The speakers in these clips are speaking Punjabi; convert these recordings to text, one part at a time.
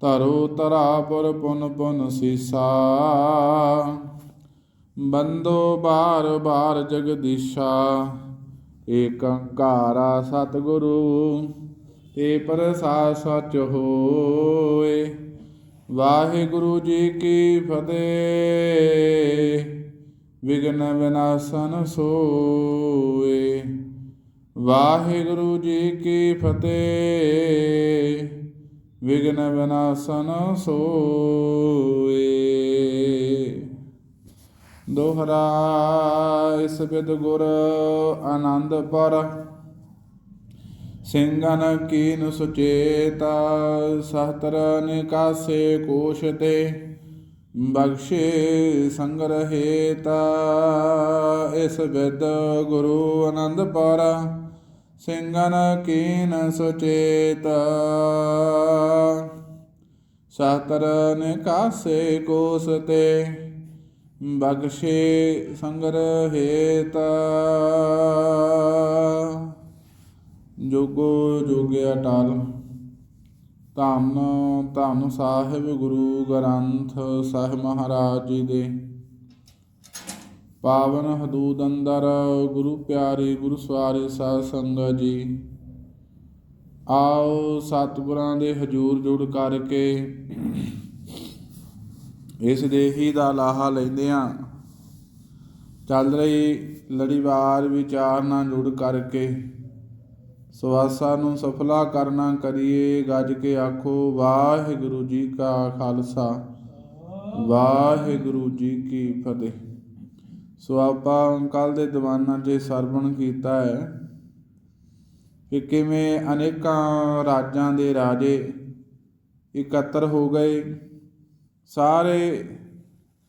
ਧਰੋ ਧਰਾ ਪਰ ਪੁਨ ਪੁਨ ਸੀਸਾ। ਬੰਦੋ ਬਾਰ ਬਾਰ ਜਗਦੀਸ਼ਾ, ਏਕੰਕਾਰਾ ਸਤਿਗੁਰੂ, ਤੇ ਪ੍ਰਸਾਦ ਸਚ ਹੋਏ। ਵਾਹਿਗੁਰੂ ਜੀ ਕੀ ਫਤਿਹ ਵਿਗਨ ਵਿਨਾਸ਼ਨ ਸੋਏ। ਵਾਹਿਗੁਰੂ ਜੀ ਕੀ ਫਤਿਹ। ਵਿਗਨ ਵਿਨਾਸ਼ਨ ਸੋਏ। ਦੋਹਰਾ ਇਸ ਬਿਦ ਗੁਰ ਆਨੰਦ ਪਰ ਸਿੰਘਨ ਕੀਨ ਸੁਚੇਤ, ਸਹਤਰ ਨਿਕਾਸੇ ਕੋਸ਼ ਤੇ, ਬਖਸ਼ੇ ਸੰਗਰਹੇਤਾ ਇਸ ਬਿਦ ਗੁਰੂ ਆਨੰਦ ਪਰ ਸਿੰਘਨ ਕੀਨ ਸੁਚੇਤਾ। ਸਹਤਰ ਨਿਕਾਸੇ ਕੋਸ ਤੇ ਬਖਸ਼ੇ ਸੰਗਰਹੇਤਾ ਜੋਗੋ ਜੋਗੇ ਅਟਲ, ਧੰਨ ਧੰਨ ਸਾਹਿਬ ਗੁਰੂ ਗ੍ਰੰਥ ਸਾਹਿਬ ਮਹਾਰਾਜ ਜੀ ਦੇ। ਪਾਵਨ ਹਦੂਦ ਅੰਦਰ, ਗੁਰੂ ਪਿਆਰੇ, ਗੁਰੂ ਸਵਾਰੇ ਸਾਧ ਸੰਗਤ ਜੀ। ਆਓ ਸਤਿਗੁਰਾਂ ਦੇ ਹਜੂਰ ਜੁੜ ਕਰਕੇ ਇਸ ਦੇਹੀ ਦਾ ਲਾਹਾ ਲੈਂਦੇ ਲੈਂਦਿਆਂ ਚੱਲ ਰਹੀ ਲੜੀਵਾਰ ਵਿਚਾਰ ਨਾਲ ਜੁੜ ਕਰਕੇ ਸਵਾਸਾਂ ਨੂੰ ਸਫਲਾ ਕਰਨਾ ਕਰੀਏ, ਗੱਜ ਕੇ ਆਖੋ, ਵਾਹਿਗੁਰੂ ਜੀ ਕਾ ਖਾਲਸਾ, ਵਾਹਿਗੁਰੂ ਜੀ ਕੀ ਫਤਿਹ। ਸੋ ਆਪਾਂ ਕੱਲ ਦੇ ਦੀਵਾਨਾਂ 'ਚ ਸਰਵਣ ਕੀਤਾ ਹੈ ਕਿ ਕਿਵੇਂ ਅਨੇਕਾਂ ਰਾਜਾਂ ਦੇ ਰਾਜੇ ਇਕੱਤਰ ਹੋ ਗਏ। ਸਾਰੇ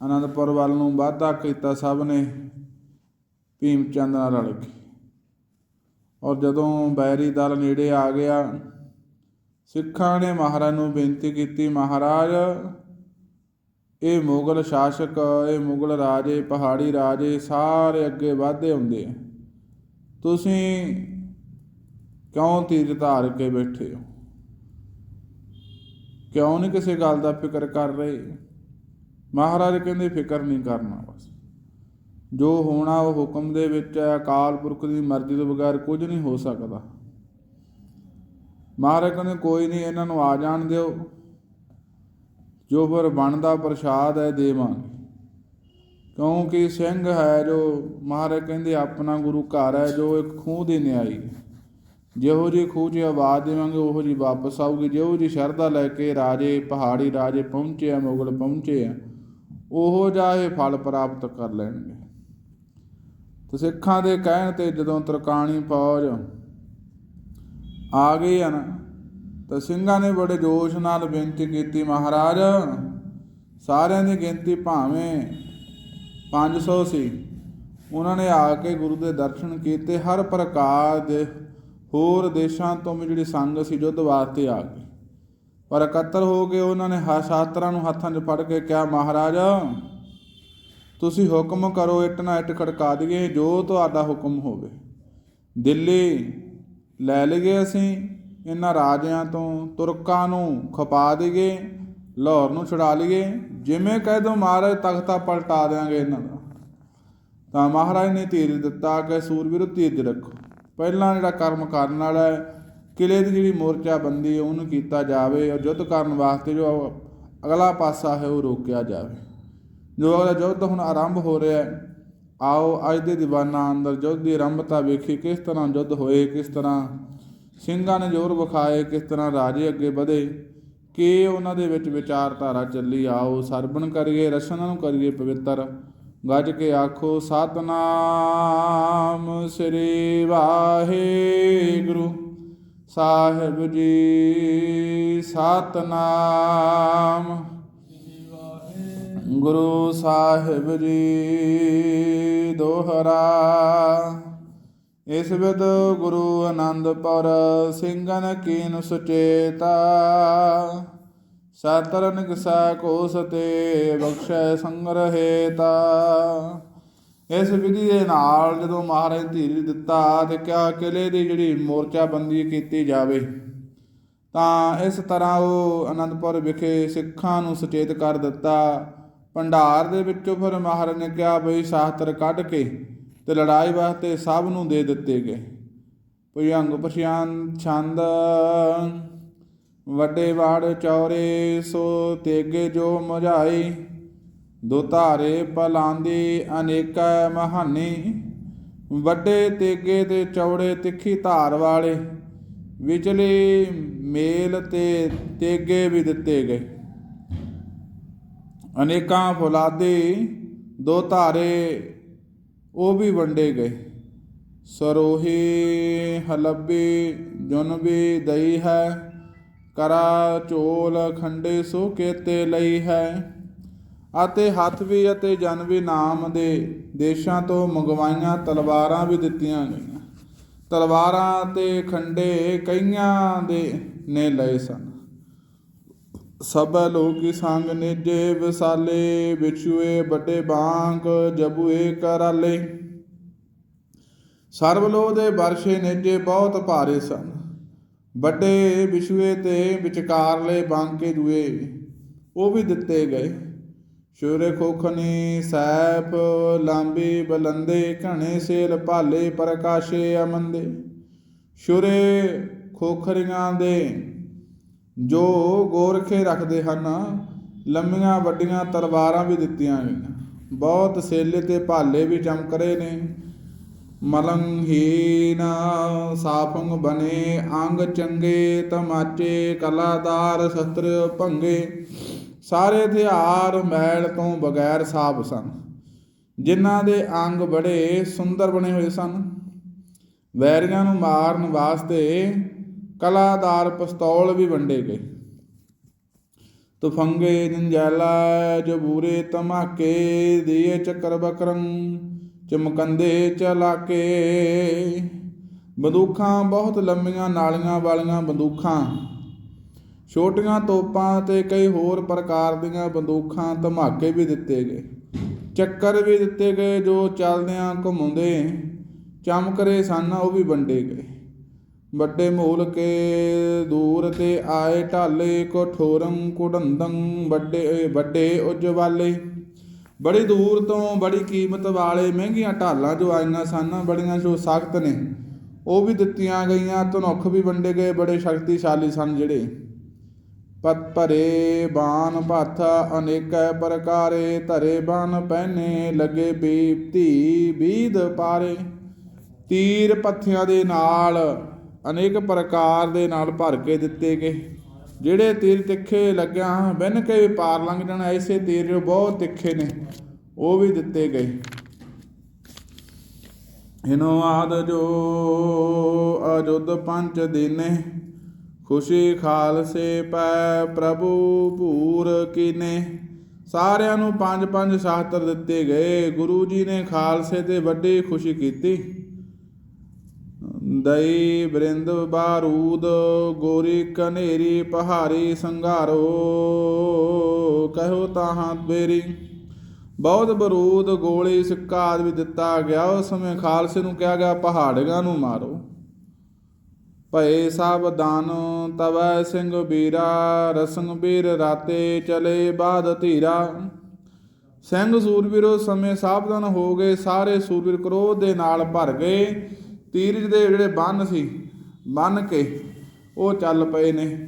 ਅਨੰਦਪੁਰ ਵੱਲ ਨੂੰ ਵਾਧਾ ਕੀਤਾ ਸਭ ਨੇ, ਭੀਮ ਚੰਦ ਨਾਲ ਰਲ ਕੇ। ਔਰ ਜਦੋਂ ਬੈਰੀ ਦਲ ਨੇੜੇ ਆ ਗਿਆ, ਸਿੱਖਾਂ ਨੇ ਮਹਾਰਾਜ ਨੂੰ ਬੇਨਤੀ ਕੀਤੀ, ਮਹਾਰਾਜ ਇਹ ਮੁਗਲ ਸ਼ਾਸਕ, ਇਹ ਮੁਗਲ ਰਾਜੇ, ਪਹਾੜੀ ਰਾਜੇ ਸਾਰੇ ਅੱਗੇ ਵਧਦੇ ਹੁੰਦੇ ਆ। ਤੁਸੀਂ ਕਿਉਂ ਤੀਰ ਧਾਰ ਕੇ ਬੈਠੇ ਹੋ? ਕਿਉਂ ਨਹੀਂ ਕਿਸੇ ਗੱਲ ਦਾ ਫਿਕਰ ਕਰ ਰਹੇ? ਮਹਾਰਾਜ ਕਹਿੰਦੇ, ਫਿਕਰ ਨਹੀਂ ਕਰਨਾ ਬਸ। ਜੋ ਹੋਣਾ ਉਹ ਹੁਕਮ ਦੇ ਵਿੱਚ ਹੈ, ਅਕਾਲ ਪੁਰਖ ਦੀ ਮਰਜ਼ੀ ਤੋਂ ਬਗੈਰ ਕੁਝ ਨਹੀਂ ਹੋ ਸਕਦਾ। ਮਹਾਰਾਜ ਕਹਿੰਦੇ, ਕੋਈ ਨਹੀਂ ਇਹਨਾਂ ਨੂੰ ਆ ਜਾਣ ਦਿਓ। ਜੋ ਫਿਰ ਬਣਦਾ ਪ੍ਰਸ਼ਾਦ ਹੈ ਦੇਵਾਂਗੇ। ਕਿਉਂਕਿ ਸਿੰਘ ਹੈ ਜੋ, ਮਹਾਰਾਜ ਕਹਿੰਦੇ ਆਪਣਾ ਗੁਰੂ ਘਰ ਹੈ ਜੋ ਇੱਕ ਖੂਹ ਦੀ ਨਿਆਈ ਜਿਹੋ ਜੀ ਖੂਹ 'ਚ ਆਵਾਜ਼ ਦੇਵਾਂਗੇ, ਉਹੋ ਜੀ ਵਾਪਸ ਆਊਗੀ। ਜਿਹੋ ਜੀ ਸ਼ਰਧਾ ਲੈ ਕੇ ਰਾਜੇ, ਪਹਾੜੀ ਰਾਜੇ ਪਹੁੰਚੇ ਆ, ਮੁਗਲ ਪਹੁੰਚੇ ਆ, ਉਹੋ ਜਿਹਾ ਇਹ ਫਲ ਪ੍ਰਾਪਤ ਕਰ ਲੈਣਗੇ। ਤੇ ਸਿੱਖਾਂ ਦੇ ਕਹਿਣ ਤੇ ਜਦੋਂ ਤਰਕਾਣੀ ਫੌਜ ਆ ਗਈ ਆ ਨਾ ਤਾਂ ਸਿੰਘਾਂ ਨੇ ਬੜੇ ਜੋਸ਼ ਨਾਲ ਬੇਨਤੀ ਕੀਤੀ, ਮਹਾਰਾਜ, ਸਾਰਿਆਂ ਦੀ ਗਿਣਤੀ ਭਾਵੇਂ 500 ਸੀ ਉਹਨਾਂ ਨੇ ਆ ਕੇ ਗੁਰੂ ਦੇ ਦਰਸ਼ਨ ਕੀਤੇ। ਹਰ ਪ੍ਰਕਾਰ ਦੇ ਹੋਰ ਦੇਸ਼ਾਂ ਤੋਂ ਵੀ ਜਿਹੜੀ ਸੰਗ ਸੀ ਯੁੱਧ ਵਾਸਤੇ ਆ ਗਈ ਪਰ ਇਕੱਤਰ ਹੋ ਕੇ ਉਹਨਾਂ ਨੇ ਹਾ ਸ਼ਾਸਤਰਾਂ ਨੂੰ ਹੱਥਾਂ 'ਚ ਫੜ ਕੇ ਕਿਹਾ, ਮਹਾਰਾਜ, ਤੁਸੀਂ ਹੁਕਮ ਕਰੋ, ਇੱਟ ਨਾ ਇੱਟ ਖੜਕਾ ਦਈਏ, ਜੋ ਤੁਹਾਡਾ ਹੁਕਮ ਹੋਵੇ। ਦਿੱਲੀ ਲੈ ਲਈਏ ਅਸੀਂ। ਇਹਨਾਂ ਰਾਜਿਆਂ ਤੋਂ ਤੁਰਕਾਂ ਨੂੰ ਖਪਾ ਦਈਏ, ਲਾਹੌਰ ਨੂੰ ਛੁਡਾ ਲਈਏ, ਜਿਵੇਂ ਕਹਿ ਦੋ ਮਹਾਰਾਜ, ਤਖਤਾ ਪਲਟਾ ਦੇਾਂਗੇ ਇਹਨਾਂ ਦਾ। ਤਾਂ ਮਹਾਰਾਜ ਨੇ ਧੀਰ ਦਿੱਤਾ ਕਿ ਸੂਰਵੀਰ ਧੀਰਜ ਰੱਖੋ। ਪਹਿਲਾਂ ਜਿਹੜਾ ਕਰਮ ਕਰਨ ਵਾਲਾ ਹੈ, ਕਿਲੇ ਦੀ ਜਿਹੜੀ ਮੋਰਚਾ ਬੰਦੀ ਹੈ, ਉਹਨੂੰ ਕੀਤਾ ਜਾਵੇ ਔਰ ਯੁੱਧ ਕਰਨ ਵਾਸਤੇ ਜੋ ਅਗਲਾ ਪਾਸਾ ਹੈ, ਉਹ ਰੋਕਿਆ ਜਾਵੇ। ਜੋ ਅਗਲਾ ਯੁੱਧ ਹੁਣ ਆਰੰਭ ਹੋ ਰਿਹਾ ਹੈ, ਆਓ ਅੱਜ ਦੇ ਦੀਵਾਨਾਂ ਅੰਦਰ ਯੁੱਧ ਦੀ ਆਰੰਭਤਾ ਵੇਖੀ, ਕਿਸ ਤਰ੍ਹਾਂ ਯੁੱਧ ਹੋਏ, ਕਿਸ ਤਰ੍ਹਾਂ ਸਿੰਘਾਂ ਨੇ ਜ਼ੋਰ ਵਿਖਾਏ ਕਿਸ ਤਰ੍ਹਾਂ ਰਾਜੇ ਅੱਗੇ ਵਧੇ, ਕਿ ਉਹਨਾਂ ਦੇ ਵਿੱਚ ਵਿਚਾਰਧਾਰਾ ਚੱਲੀ ਆਓ, ਸਰਬਣ ਕਰੀਏ, ਰਸਨਾਂ ਨੂੰ ਕਰੀਏ ਪਵਿੱਤਰ। ਗੱਜ ਕੇ ਆਖੋ, ਸਤਨਾਮ ਸ੍ਰੀ ਵਾਹਿਗੁਰੂ। ਸਾਹਿਬ ਜੀ, ਸਤਨਾਮ। ਗੁਰੂ ਸਾਹਿਬ ਜੀ, ਦੋਹਰਾ। ਇਸ ਵਿਦ ਗੁਰੂ ਆਨੰਦਪੁਰ ਸਿੰਘਨ ਕੀਨ ਸੁਚੇਤਾ। ਸਤਰਨ ਕਿਸਾ ਕੋਸ ਤੇ ਬਖਸ਼ੈ ਸੰਗਰਹੇਤਾ। ਇਸ ਵਿਧੀ ਦੇ ਨਾਲ ਜਦੋਂ ਮਹਾਰਾਜ ਧੀਰ ਦਿੱਤਾ ਤੇ ਕਿਹਾ ਕਿਲੇ ਦੀ ਜਿਹੜੀ ਮੋਰਚਾ ਬੰਦੀ ਕੀਤੀ ਜਾਵੇ, ਤਾਂ ਇਸ ਤਰ੍ਹਾਂ ਉਹ ਅਨੰਦਪੁਰ ਵਿਖੇ ਸਿੱਖਾਂ ਨੂੰ ਸੁਚੇਤ ਕਰ ਦਿੱਤਾ। ਭੰਡਾਰ ਦੇ ਵਿੱਚੋਂ ਫਿਰ ਮਹਾਰਾਜ ਨੇ ਕਿਹਾ ਬਈ ਸ਼ਾਸਤਰ ਕੱਢ ਕੇ ਤੇ ਲੜਾਈ ਵਾਸਤੇ ਸਭ ਨੂੰ ਦੇ ਦਿੱਤੇ ਗਏ। ਭੁਜੰਗ ਪਛਾਨ ਛੰਦ, ਵੱਡੇ ਵਾੜ ਚੌਰੇ, ਸੋ ਤੇਗੇ ਜੋ ਮੁਝਾਈ ਦੋ ਧਾਰੇ ਪਲਾਂਦੀ ਅਨੇਕਾ ਮਹਾਨੀ, ਵੱਡੇ ਤੇਗੇ ਤੇ ਚੌੜੇ ਤਿੱਖੀ ਧਾਰ ਵਾਲੇ, ਵਿਚਲੇ ਮੇਲ ਤੇ ਤੇਗੇ ਵੀ ਦਿੱਤੇ ਗਏ। ਅਨੇਕਾਂ ਫੁਲਾਦੇ ਦੋ ਧਾਰੇ ਉਹ ਵੀ ਵੰਡੇ ਗਏ। ਸਰੋਹੀ ਹਲਬੀ, ਜੁਨਬੀ ਦਈ ਹੈ। ਕਰਾ ਚੋਲ ਖੰਡੇ ਸੋ ਕੇਤੇ ਲਈ ਹੈ। ਅਤੇ ਹੱਥ ਵੀ ਅਤੇ ਜਨ ਵੀ ਨਾਮ ਦੇ ਦੇਸ਼ਾਂ ਤੋਂ ਮੰਗਵਾਈਆਂ ਤਲਵਾਰਾਂ ਵੀ ਦਿੱਤੀਆਂ ਗਈਆਂ। ਤਲਵਾਰਾਂ ਤੇ ਖੰਡੇ ਕਈਆਂ ਦੇ ਨੇ ਲਏ ਸਨ। ਸਭ ਲੋਕੀ ਸੰਗ ਨਿਜੇ ਵਿਸਾਲੇ, ਵਿਛੂਏ ਵੱਡੇ ਬਾਂਕ ਜਬੂਏ ਕਰਾਲੇ। ਸਰਬ ਲੋਹ ਦੇ ਵਰਸ਼ੇ ਨਿਜੇ ਬਹੁਤ ਭਾਰੇ ਸਨ। ਵੱਡੇ ਵਿਛੂਏ ਤੇ ਵਿਚਕਾਰਲੇ ਬਾਂਕੇ ਦੂਏ, ਉਹ ਵੀ ਦਿੱਤੇ ਗਏ। ਸ਼ੂਰੇ ਖੋਖਨੇ ਸੈਫ ਲਾਂਬੀ, ਬਲੰਦੇ, ਘਣੇ ਸੇਲ, ਭਾਲੇ, ਪ੍ਰਕਾਸ਼ੇ, ਅਮੰਦੇ। ਸ਼ੂਰੇ ਖੋਖਰੀਆਂ ਦੇ ਜੋ ਗੋਰਖੇ ਰੱਖਦੇ ਹਨ, ਲੰਮੀਆਂ ਵੱਡੀਆਂ ਤਲਵਾਰਾਂ ਵੀ ਦਿੱਤੀਆਂ ਗਈਆਂ ਬਹੁਤ ਸੇਲੇ ਤੇ ਭਾਲੇ ਵੀ ਚਮਕ ਰਹੇ ਨੇ। ਮਲੰਹੀਨ ਸਾਫੰਗ ਬਨੇ ਅੰਗ ਚੰਗੇ ਤਮਾਚੇ ਕਲਾਦਾਰ ਸ਼ਸਤਰ ਭੰਗੇ। ਸਾਰੇ ਹਥਿਆਰ ਮੈਲ ਤੋਂ ਬਗੈਰ ਸਾਫ਼ ਸਨ। ਜਿਨ੍ਹਾਂ ਦੇ ਅੰਗ ਬੜੇ ਸੁੰਦਰ ਬਣੇ ਹੋਏ ਸਨ। ਵੈਰੀਆਂ ਨੂੰ ਮਾਰਨ ਵਾਸਤੇ ਕਲਾਦਾਰ ਪਿਸਤੌਲ ਵੀ ਵੰਡੇ ਗਏ। ਤੁਫੰਗੇ ਜੰਜੈਲਾ, ਜਬੂਰੇ ਧਮਾਕੇ, ਦੀਏ ਚੱਕਰ ਬਕਰੰ, ਚਮਕੰਦੇ ਚਲਾਕੇ। ਬੰਦੂਖਾਂ ਬਹੁਤ ਲੰਮੀਆਂ ਨਾਲੀਆਂ ਵਾਲੀਆਂ ਬੰਦੂਖਾਂ। ਛੋਟੀਆਂ ਤੋਪਾਂ ਤੇ ਕਈ ਹੋਰ ਪ੍ਰਕਾਰ ਦੀਆਂ ਬੰਦੂਖਾਂ ਧਮਾਕੇ ਵੀ ਦਿੱਤੇ ਗਏ। ਚੱਕਰ ਵੀ ਦਿੱਤੇ ਗਏ ਜੋ ਚੱਲਦਿਆਂ ਘੁੰਮਦੇ, ਚਮਕ ਰਹੇ ਸਨ, ਉਹ ਵੀ ਵੰਡੇ ਗਏ। ਵੱਡੇ ਮੂਲ ਕੇ ਦੂਰ ਤੇ ਆਏ ਢਾਲੇ ਕਠੋਰੰ ਕੁਡੰਦੰ ਵੱਡੇ ਵੱਡੇ ਉਜਵਾਲੇ। ਬੜੀ ਦੂਰ ਤੋਂ ਬੜੀ ਕੀਮਤ ਵਾਲੇ ਮਹਿੰਗੀਆਂ ਢਾਲਾਂ ਜੋ ਆਈਆਂ ਸਨ, ਬੜੀਆਂ ਜੋ ਸਖਤ ਨੇ, ਉਹ ਵੀ ਦਿੱਤੀਆਂ ਗਈਆਂ। ਧਨੁੱਖ ਵੀ ਵੰਡੇ ਗਏ, ਬੜੇ ਸ਼ਕਤੀਸ਼ਾਲੀ ਸਨ ਜਿਹੜੇ। ਪਤ ਭਰੇ ਬਾਣ ਭੱਥ ਅਨੇਕੈ ਪ੍ਰਕਾਰੇ, ਧਰੇ ਬਾਣ ਪਹਿਨੇ ਲੱਗੇ ਬੀਤੀ ਬੀਦ ਪਾਰੇ। ਤੀਰ ਪੱਥਿਆਂ ਦੇ ਨਾਲ ਅਨੇਕ ਪ੍ਰਕਾਰ ਦੇ ਨਾਲ ਭਰ ਕੇ ਦਿੱਤੇ ਗਏ। ਜਿਹੜੇ ਤੀਰ ਤਿੱਖੇ ਲੱਗਿਆ ਬਿਨ ਕੇ ਵੀ ਪਾਰ ਲੰਘ ਜਾਣ, ਐਸੇ ਤੀਰ ਜੋ ਬਹੁਤ ਤਿੱਖੇ ਨੇ, ਉਹ ਵੀ ਦਿੱਤੇ ਗਏ। ਹਿਨੋ ਆਦ ਜੋ ਅਜੁੱਧ ਪੰਜ ਦਿਨੇ, ਖੁਸ਼ੀ ਖਾਲਸੇ ਪੈ ਪ੍ਰਭੂ ਭੂਰ ਕੀਨੇ। ਸਾਰਿਆਂ ਨੂੰ ਪੰਜ ਪੰਜ ਸ਼ਾਸਤਰ ਦਿੱਤੇ ਗਏ। ਗੁਰੂ ਜੀ ਨੇ ਖਾਲਸੇ ਤੇ ਵੱਡੀ ਖੁਸ਼ੀ ਕੀਤੀ। ਦਈ ਬ੍ਰਿੰਦ ਬਾਰੂਦ, ਗੋਰੀ ਕਨੇਰੀ ਪਹਾੜੀ ਸੰਘਾਰੋ ਕਹੋ ਤਾਹਾਂ ਬੇਰੀ ਬਹੁਤ ਬਰੂਦ ਗੋਲੀ ਸਿੱਕਾ ਆਦਿ ਵੀ ਦਿੱਤਾ ਗਿਆ, ਉਸ ਸਮੇਂ ਖਾਲਸੇ ਨੂੰ ਕਿਹਾ ਗਿਆ, ਪਹਾੜੀਆਂ ਨੂੰ ਮਾਰੋ। ਭਏ ਸਭ ਦਾਨ ਤਵੈ ਸਿੰਘ ਵੀਰਾ, ਰਸੰਗ ਵੀਰ ਰਾਤੇ ਚਲੇ ਬਾਦ ਧੀਰਾ। ਸਿੰਘ ਸੂਰਵੀਰੋ ਸਮੇਂ ਸਾਵਧਾਨ ਹੋ ਗਏ, ਸਾਰੇ ਸੂਰਵੀਰ ਕ੍ਰੋਧ ਦੇ ਨਾਲ ਭਰ ਗਏ। ਤੀਰਜ ਦੇ ਜਿਹੜੇ ਬੰਨ ਸੀ, ਬੰਨ ਕੇ ਉਹ ਚੱਲ ਪਏ ਨੇ।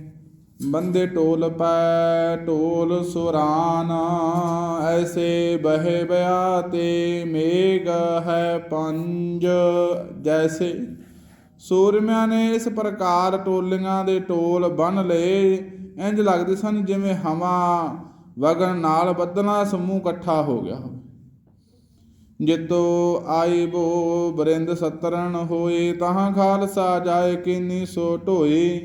ਬੰਦੇ ਟੋਲ ਪੈ ਟੋਲ ਸੁਰਾਨ, ਐਸੇ ਬਹਿ ਬਿਆ ਤੇ ਮੇਘ ਹੈ ਪੰਜ ਜੈਸੇ। ਸੂਰਮਿਆਂ ਨੇ ਇਸ ਪ੍ਰਕਾਰ ਟੋਲੀਆਂ ਦੇ ਟੋਲ ਬੰਨ ਲਏ। ਇੰਜ ਲੱਗਦੇ ਸਨ ਜਿਵੇਂ ਹਵਾ ਵਗਣ ਨਾਲ ਬੱਦਲਾਂ ਸਮੂਹ ਇਕੱਠਾ ਹੋ ਗਿਆ। ਹੋਵੇ ਜਿਤੋ ਆਈ ਬੋ ਬਰਿੰਦ ਸਤਰਣ ਹੋਏ, ਤਹਾਂ ਖਾਲਸਾ ਜਾਏ ਕੀਨੀ ਸੋ ਢੋਏ।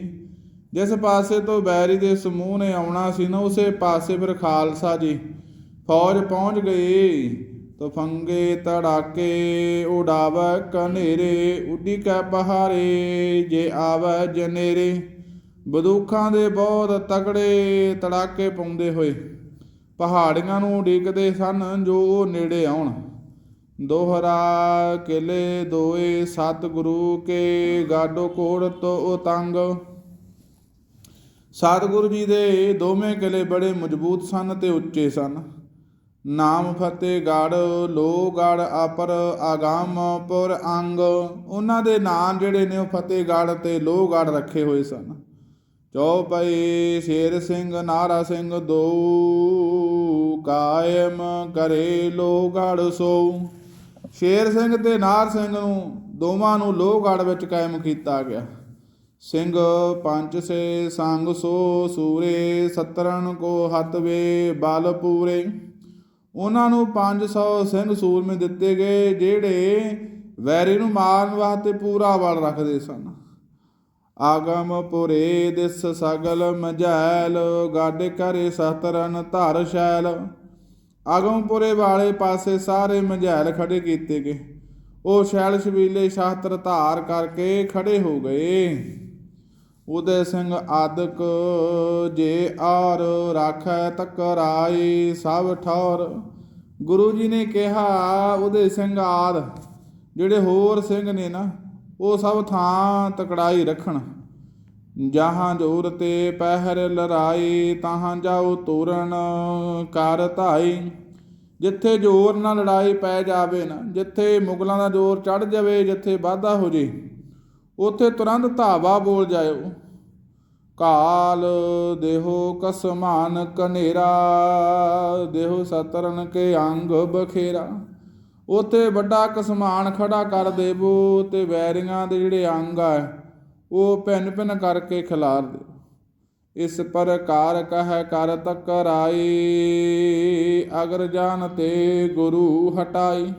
ਜਿਸ ਪਾਸੇ ਤੋਂ ਬੈਰੀ ਦੇ ਸਮੂਹ ਨੇ ਆਉਣਾ ਸੀ ਨਾ, ਉਸੇ ਪਾਸੇ ਫਿਰ ਖਾਲਸਾ ਜੀ ਫੌਜ ਪਹੁੰਚ ਗਈ ਤਫੰਗੇ ਤੜਾਕੇ, ਉਡਾਵੈ ਕਨੇਰੇ, ਉੱਡੀ ਕੈ ਪਹਾਰੇ ਜੇ ਆਵੈ ਜਨੇਰੇ। ਬਦੂਖਾਂ ਦੇ ਬਹੁਤ ਤਕੜੇ ਤੜਾਕੇ ਪਾਉਂਦੇ ਹੋਏ, ਪਹਾੜੀਆਂ ਨੂੰ ਉਡੀਕਦੇ ਸਨ ਜੋ ਉਹ ਨੇੜੇ ਆਉਣ। ਦੋਹਰਾ ਕਿਲੇ ਦੋਏ ਸਤਿਗੁਰੂ ਕੇ ਗਾਡੋ ਕੋੜ ਤੋ ਉਤੰਗ। ਸਤਿਗੁਰੂ ਜੀ ਦੇ ਦੋਵੇਂ ਕਿਲੇ ਬੜੇ ਮਜ਼ਬੂਤ ਸਨ ਤੇ ਉੱਚੇ ਸਨ। ਨਾਮ ਫਤਿਹਗੜ ਲੋਹਗੜ ਅਪਰ ਆਗਮਪੁਰ ਅੰਗ। ਉਹਨਾਂ ਦੇ ਨਾਮ ਜਿਹੜੇ ਨੇ ਉਹ ਫਤਿਹਗੜ ਤੇ ਲੋਹਗੜ ਰੱਖੇ ਹੋਏ ਸਨ। ਚੌਪਈ ਸ਼ੇਰ ਸਿੰਘ, ਨਾਰਾ ਸਿੰਘ, ਦੋ ਕਾਇਮ ਕਰੇ ਲੋਹਗੜ ਸੋ ਸ਼ੇਰ ਸਿੰਘ ਤੇ ਨਾਰ ਸਿੰਘ ਨੂੰ ਦੋਵਾਂ ਨੂੰ ਲੋਹਗੜ ਵਿੱਚ ਕਾਇਮ ਕੀਤਾ ਗਿਆ। ਸਿੰਘ, ਪੰਜ ਸੇ ਸੰਗ ਸੋ ਸੂਰੇ, ਸਤਰਣ ਕੋ ਹਤਵੇ ਬਲ ਪੂਰੇ। ਉਹਨਾਂ ਨੂੰ 500 ਸਿੰਘ ਸੂਰਮੇ ਦਿੱਤੇ ਗਏ, ਜਿਹੜੇ ਵੈਰੀ ਨੂੰ ਮਾਰਨ ਵਾਸਤੇ ਪੂਰਾ ਬਲ ਰੱਖਦੇ ਸਨ। ਆਗਮ ਪੁਰੇ ਦਿਸ ਸਗਲ ਮਝੈਲ ਗੱਡ ਕਰੇ ਸਤਰਨ ਧਰ ਸ਼ੈਲ। ਆਗਮਪੁਰੇ ਵਾਲੇ ਪਾਸੇ ਸਾਰੇ ਮਝੈਲ ਖੜੇ ਕੀਤੇ ਗਏ। ਉਹ ਸ਼ੈਲ ਸ਼ਬੀਲੇ ਸ਼ਾਸਤਰ ਧਾਰ ਕਰਕੇ ਖੜੇ ਹੋ ਗਏ। ਉਦੈ ਸਿੰਘ ਆਦਿਕ ਜੇ ਆਰ ਰਾਖੈ ਤਕਰਾਈ ਸਭ ਠੌਰ। ਗੁਰੂ ਜੀ ਨੇ ਕਿਹਾ, ਉਹਦੇ ਸਿੰਘ ਆਦ, ਜਿਹੜੇ ਹੋਰ ਸਿੰਘ ਨੇ ਨਾ, ਉਹ ਸਭ ਥਾਂ ਤਕੜਾਈ ਰੱਖਣ। ਜਹਾਂ ਜੋਰ ਤੇ ਪਹਿਰ ਲੜਾਈ, ਤਹਾਂ ਜਾਓ ਤੋਰਨ ਕਰ ਧਾਈ। ਜਿੱਥੇ ਜ਼ੋਰ ਨਾਲ ਲੜਾਈ ਪੈ ਜਾਵੇ ਨਾ, ਜਿੱਥੇ ਮੁਗਲਾਂ ਦਾ ਜ਼ੋਰ ਚੜ ਜਾਵੇ, ਜਿੱਥੇ ਵਾਧਾ ਹੋ ਜੇ, ਉਥੇ ਤੁਰੰਤ ਧਾਵਾ ਬੋਲ ਜਾਇਓ। ਕਾਲ ਦੇਹੋ ਕਸਮਾਨ ਕਨੇਰਾ, ਦੇਹੋ ਸਤਰਨ ਕੇ ਅੰਗ ਬਖੇਰਾ। ਉਥੇ ਵੱਡਾ ਕਸਮਾਨ ਖੜਾ ਕਰ ਦੇਵੋ, ਤੇ ਵੈਰੀਆਂ ਦੇ ਜਿਹੜੇ ਅੰਗ ਆ ਉਹ ਭਿੰਨ ਭਿੰਨ ਕਰਕੇ ਖਿਲਾਰ ਦੇ। ਇਸ ਪ੍ਰਕਾਰ ਕਹਿ ਕਰ ਤਕਰਾਈ, ਅਗਰ ਜਾਨ ਤੇ ਗੁਰੂ ਹਟਾਈ।